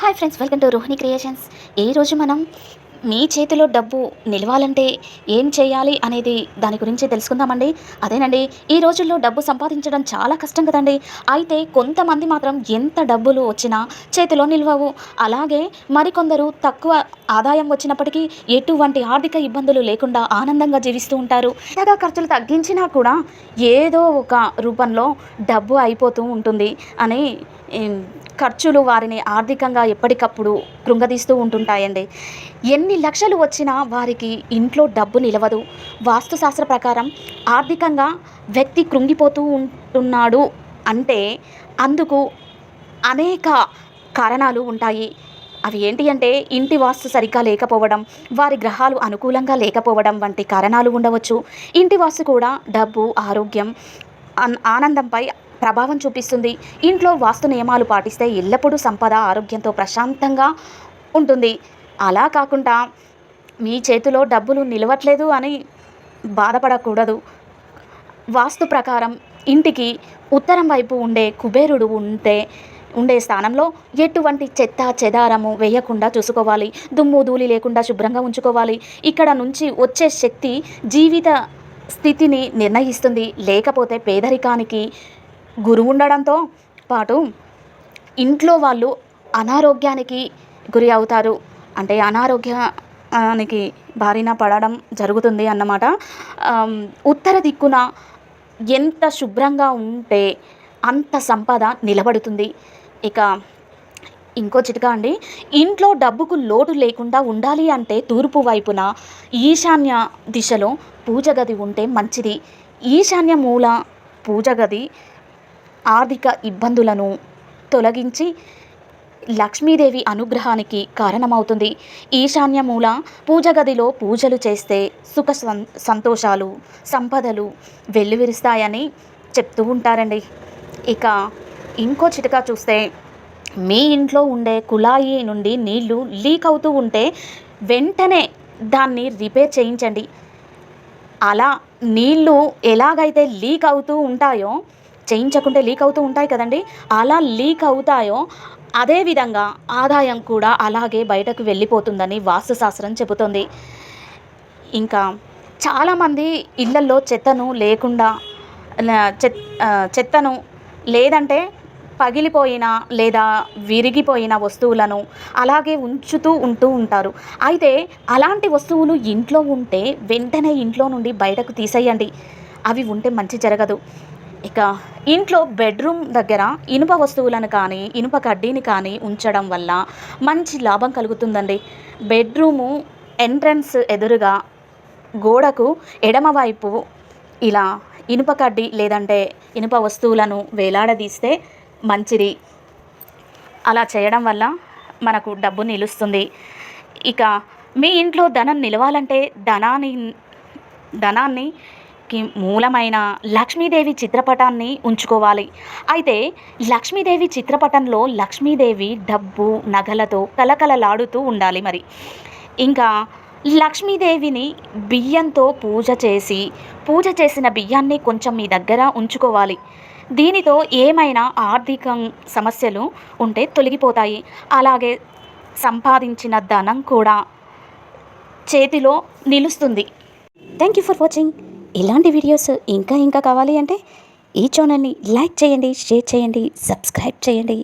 Hi friends welcome to Rohini creations ఈరోజు మనం మీ చేతిలో డబ్బు నిలవాలంటే ఏం చేయాలి అనేది దాని గురించి తెలుసుకుందామండి. అదేనండి ఈ రోజుల్లో డబ్బు సంపాదించడం చాలా కష్టం కదండి. అయితే కొంతమంది మాత్రం ఎంత డబ్బులు వచ్చినా చేతిలో నిల్వవు. అలాగే మరికొందరు తక్కువ ఆదాయం వచ్చినప్పటికీ ఎటువంటి ఆర్థిక ఇబ్బందులు లేకుండా ఆనందంగా జీవిస్తూ ఉంటారు. ఇంకా ఖర్చులు తగ్గించినా కూడా ఏదో ఒక రూపంలో డబ్బు అయిపోతూ ఉంటుంది అని ఖర్చులు వారిని ఆర్థికంగా ఎప్పటికప్పుడు కృంగదీస్తూ ఉంటుంటాయండి. ఎన్ని లక్షలు వచ్చినా వారికి ఇంట్లో డబ్బు నిలవదు. వాస్తుశాస్త్ర ప్రకారం ఆర్థికంగా వ్యక్తి కృంగిపోతూ ఉంటున్నాడు అంటే అందుకు అనేక కారణాలు ఉంటాయి. అవి ఏంటి అంటే ఇంటి వాస్తు సరిగ్గా లేకపోవడం వారి గ్రహాలు అనుకూలంగా లేకపోవడం వంటి కారణాలు ఉండవచ్చు. ఇంటి వాస్తు కూడా డబ్బు ఆరోగ్యం ఆనందంపై ప్రభావం చూపిస్తుంది. ఇంట్లో వాస్తు నియమాలు పాటిస్తే ఎల్లప్పుడూ సంపద ఆరోగ్యంతో ప్రశాంతంగా ఉంటుంది. అలా కాకుండా మీ చేతిలో డబ్బులు నిలవట్లేదు అని బాధపడకూడదు. వాస్తు ప్రకారం ఇంటికి ఉత్తరం వైపు ఉండే కుబేరుడు ఉంటే ఉండే స్థానంలో ఎటువంటి చెత్త చెదారము వేయకుండా చూసుకోవాలి. దుమ్ము ధూళి లేకుండా శుభ్రంగా ఉంచుకోవాలి. ఇక్కడ నుంచి వచ్చే శక్తి జీవిత స్థితిని నిర్ణయిస్తుంది. లేకపోతే పేదరికానికి గురి ఉండడంతో పాటు ఇంట్లో వాళ్ళు అనారోగ్యానికి గురి అవుతారు. అంటే అనారోగ్యానికి బారిన పడడం జరుగుతుంది అన్నమాట. ఉత్తర దిక్కున ఎంత శుభ్రంగా ఉంటే అంత సంపద నిలబడుతుంది. ఇక ఇంకో చిట్కా అండి. ఇంట్లో డబ్బుకు లోటు లేకుండా ఉండాలి అంటే తూర్పు వైపున ఈశాన్య దిశలో పూజ గది ఉంటే మంచిది. ఈశాన్య మూల పూజ గది ఆర్థిక ఇబ్బందులను తొలగించి లక్ష్మీదేవి అనుగ్రహానికి కారణమవుతుంది. ఈశాన్య మూల పూజ గదిలో పూజలు చేస్తే సుఖ సం- సంతోషాలు సంపదలు వెల్లువిరుస్తాయని చెప్తూ ఉంటారండి. ఇక ఇంకో చిటకా చూస్తే మీ ఇంట్లో ఉండే కుళాయి నుండి నీళ్ళు లీక్ అవుతూ ఉంటే వెంటనే దాన్ని రిపేర్ చేయించండి. అలా నీళ్ళు ఎలాగైతే లీక్ అవుతూ ఉంటాయో చేయించకుంటే లీక్ అవుతూ ఉంటాయి కదండి అలా లీక్ అవుతాయో అదేవిధంగా ఆదాయం కూడా అలాగే బయటకు వెళ్ళిపోతుందని వాస్తుశాస్త్రం చెబుతుంది. ఇంకా చాలామంది ఇళ్ళల్లో చెత్తను లేకుండా చెత్తను లేదంటే పగిలిపోయిన లేదా విరిగిపోయిన వస్తువులను అలాగే ఉంచుతూ ఉంటూ ఉంటారు. అయితే అలాంటి వస్తువులు ఇంట్లో ఉంటే వెంటనే ఇంట్లో నుండి బయటకు తీసేయండి. అవి ఉంటే మంచి జరగదు. ఇక ఇంట్లో బెడ్రూమ్ దగ్గర ఇనుప వస్తువులను కానీ ఇనుప కడ్డీని కానీ ఉంచడం వల్ల మంచి లాభం కలుగుతుందండి. బెడ్రూము ఎంట్రన్స్ ఎదురుగా గోడకు ఎడమవైపు ఇలా ఇనుప కడ్డీ లేదంటే ఇనుప వస్తువులను వేలాడదీస్తే మంచిది. అలా చేయడం వల్ల మనకు డబ్బు నిలుస్తుంది. ఇక మీ ఇంట్లో ధనం నిలవాలంటే ధనాన్ని ధనాన్ని మూలమైన లక్ష్మీదేవి చిత్రపటాన్ని ఉంచుకోవాలి. అయితే లక్ష్మీదేవి చిత్రపటంలో లక్ష్మీదేవి డబ్బు నగలతో కలకలలాడుతూ ఉండాలి మరి. ఇంకా లక్ష్మీదేవిని బియ్యంతో పూజ చేసి పూజ చేసిన బియ్యాన్ని కొంచెం మీ దగ్గర ఉంచుకోవాలి. దీనితో ఏమైనా ఆర్థిక సమస్యలు ఉంటే తొలగిపోతాయి. అలాగే సంపాదించిన ధనం కూడా చేతిలో నిలుస్తుంది. థ్యాంక్ యూ ఫర్ వాచింగ్ ఇలాంటి వీడియోస్ ఇంకా ఇంకా కావాలి అంటే ఈ ఛానల్ని లైక్ చేయండి షేర్ చేయండి సబ్స్క్రైబ్ చేయండి.